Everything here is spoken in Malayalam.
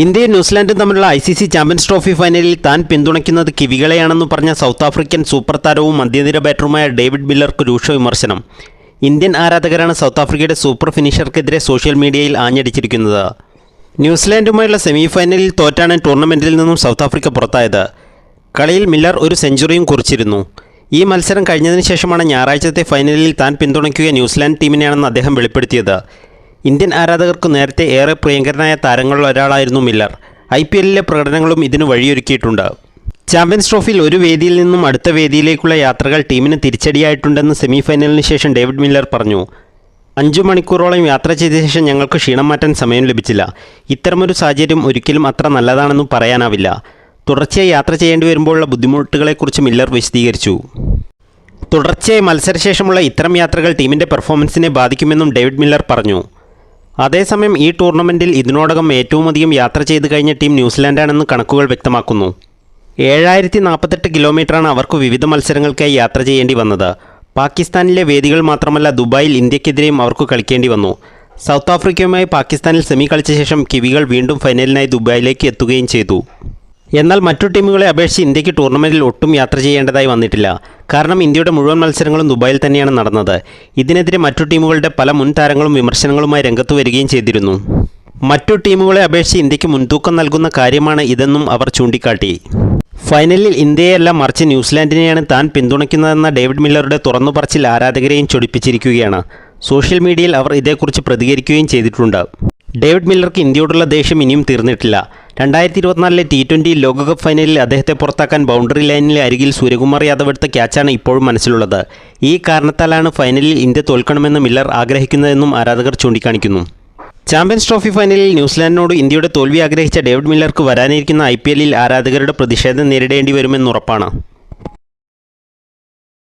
ഇന്ത്യയും ന്യൂസിലാൻഡും തമ്മിലുള്ള I C C champions trophy ഫൈനലിൽ താൻ പിന്തുണയ്ക്കുന്നത് കിവികളെയാണെന്ന് പറഞ്ഞ സൗത്ത് ആഫ്രിക്കൻ സൂപ്പർ താരവും മധ്യനിര ബാറ്ററുമായ ഡേവിഡ് ബില്ലർക്ക് രൂക്ഷ വിമർശനം. ഇന്ത്യൻ ആരാധകരാണ് സൗത്ത് ആഫ്രിക്കയുടെ സൂപ്പർ ഫിനിഷർക്കെതിരെ സോഷ്യൽ മീഡിയയിൽ ആഞ്ഞടിച്ചിരിക്കുന്നത്. ന്യൂസിലാൻഡുമായുള്ള സെമി ഫൈനലിൽ തോറ്റാണ് ടൂർണമെന്റിൽ നിന്നും സൗത്ത് ആഫ്രിക്ക പുറത്തായത്. കളിയിൽ മില്ലർ ഒരു സെഞ്ചുറിയും കുറിച്ചിരുന്നു. ഈ മത്സരം കഴിഞ്ഞതിന് ശേഷമാണ് ഞായറാഴ്ചത്തെ ഫൈനലിൽ താൻ പിന്തുണയ്ക്കുക ന്യൂസിലാൻഡ് ടീമിനെയാണെന്ന് അദ്ദേഹം വെളിപ്പെടുത്തിയത്. ഇന്ത്യൻ ആരാധകർക്ക് നേരത്തെ ഏറെ പ്രിയങ്കരനായ താരങ്ങളിൽ ഒരാളായിരുന്നു മില്ലർ. ഐ പി എല്ലിലെ പ്രകടനങ്ങളും ഇതിന് വഴിയൊരുക്കിയിട്ടുണ്ട്. ചാമ്പ്യൻസ് ട്രോഫിയിൽ ഒരു വേദിയിൽ നിന്നും അടുത്ത വേദിയിലേക്കുള്ള യാത്രകൾ ടീമിന് തിരിച്ചടിയായിട്ടുണ്ടെന്ന് സെമി ഫൈനലിന് ശേഷം ഡേവിഡ് മില്ലർ പറഞ്ഞു. അഞ്ചു മണിക്കൂറോളം യാത്ര ചെയ്ത ശേഷം ഞങ്ങൾക്ക് ക്ഷീണം മാറ്റാൻ സമയം ലഭിച്ചില്ല. ഇത്തരമൊരു സാഹചര്യം ഒരിക്കലും അത്ര നല്ലതാണെന്നും പറയാനാവില്ല. തുടർച്ചയായി യാത്ര ചെയ്യേണ്ടി വരുമ്പോഴുള്ള ബുദ്ധിമുട്ടുകളെക്കുറിച്ച് മില്ലർ വിശദീകരിച്ചു. തുടർച്ചയായി മത്സരശേഷമുള്ള ഇത്തരം യാത്രകൾ ടീമിന്റെ പെർഫോമൻസിനെ ബാധിക്കുമെന്നും ഡേവിഡ് മില്ലർ പറഞ്ഞു. അതേസമയം ഈ ടൂർണമെന്റിൽ ഇതിനോടകം ഏറ്റവും അധികം യാത്ര ചെയ്തു കഴിഞ്ഞ ടീം ന്യൂസിലാൻഡാണെന്ന് കണക്കുകൾ വ്യക്തമാക്കുന്നു. ഏഴായിരത്തി നാൽപ്പത്തെട്ട് കിലോമീറ്ററാണ് അവർക്ക് വിവിധ മത്സരങ്ങൾക്കായി യാത്ര ചെയ്യേണ്ടി വന്നത്. പാകിസ്ഥാനിലെ വേദികൾ മാത്രമല്ല ദുബായിൽ ഇന്ത്യക്കെതിരെയും അവർക്ക് കളിക്കേണ്ടി വന്നു. സൗത്ത് ആഫ്രിക്കയുമായി പാകിസ്ഥാനിൽ സെമി കളിച്ച ശേഷം കിവികൾ വീണ്ടും ഫൈനലിനായി ദുബായിലേക്ക് എത്തുകയും ചെയ്തു. എന്നാൽ മറ്റു ടീമുകളെ അപേക്ഷിച്ച് ഇന്ത്യയ്ക്ക് ടൂർണമെന്റിൽ ഒട്ടും യാത്ര ചെയ്യേണ്ടതായി വന്നിട്ടില്ല. കാരണം ഇന്ത്യയുടെ മുഴുവൻ മത്സരങ്ങളും ദുബായിൽ തന്നെയാണ് നടന്നത്. ഇതിനെതിരെ മറ്റു ടീമുകളുടെ പല മുൻ താരങ്ങളും വിമർശനങ്ങളുമായി രംഗത്ത് വരികയും ചെയ്തിരുന്നു. മറ്റു ടീമുകളെ അപേക്ഷിച്ച് ഇന്ത്യയ്ക്ക് മുൻതൂക്കം നൽകുന്ന കാര്യമാണ് ഇതെന്നും അവർ ചൂണ്ടിക്കാട്ടി. ഫൈനലിൽ ഇന്ത്യയല്ല മറിച്ച് ന്യൂസിലാൻഡിനെയാണ് താൻ പിന്തുണയ്ക്കുന്നതെന്ന ഡേവിഡ് മില്ലറുടെ തുറന്നു പറച്ചിൽ ആരാധകരെയും ചൊടിപ്പിച്ചിരിക്കുകയാണ്. സോഷ്യൽ മീഡിയയിൽ അവർ ഇതേക്കുറിച്ച് പ്രതികരിക്കുകയും ചെയ്തിട്ടുണ്ട്. ഡേവിഡ് മില്ലർക്ക് ഇന്ത്യയോടുള്ള ദേഷ്യം ഇനിയും തീർന്നിട്ടില്ല. രണ്ടായിരത്തി ഇരുപത്തിനാലിലെ ടി ട്വന്റി ലോകകപ്പ് ഫൈനലിൽ അദ്ദേഹത്തെ പുറത്താക്കാൻ ബൗണ്ടറി ലൈനിലെ അരികിൽ സൂര്യകുമാർ യാദവ് എടുത്ത ക്യാച്ചാണ് ഇപ്പോഴും മനസ്സിലുള്ളത്. ഈ കാരണത്താലാണ് ഫൈനലിൽ ഇന്ത്യ തോൽക്കണമെന്ന് മില്ലർ ആഗ്രഹിക്കുന്നതെന്നും ആരാധകർ ചൂണ്ടിക്കാണിക്കുന്നു. ചാമ്പ്യൻസ് ട്രോഫി ഫൈനലിൽ ന്യൂസിലാൻഡിനോട് ഇന്ത്യയുടെ തോൽവി ആഗ്രഹിച്ച ഡേവിഡ് മില്ലർക്ക് വരാനിരിക്കുന്ന ഐ ആരാധകരുടെ പ്രതിഷേധം നേരിടേണ്ടി വരുമെന്നുറപ്പാണ്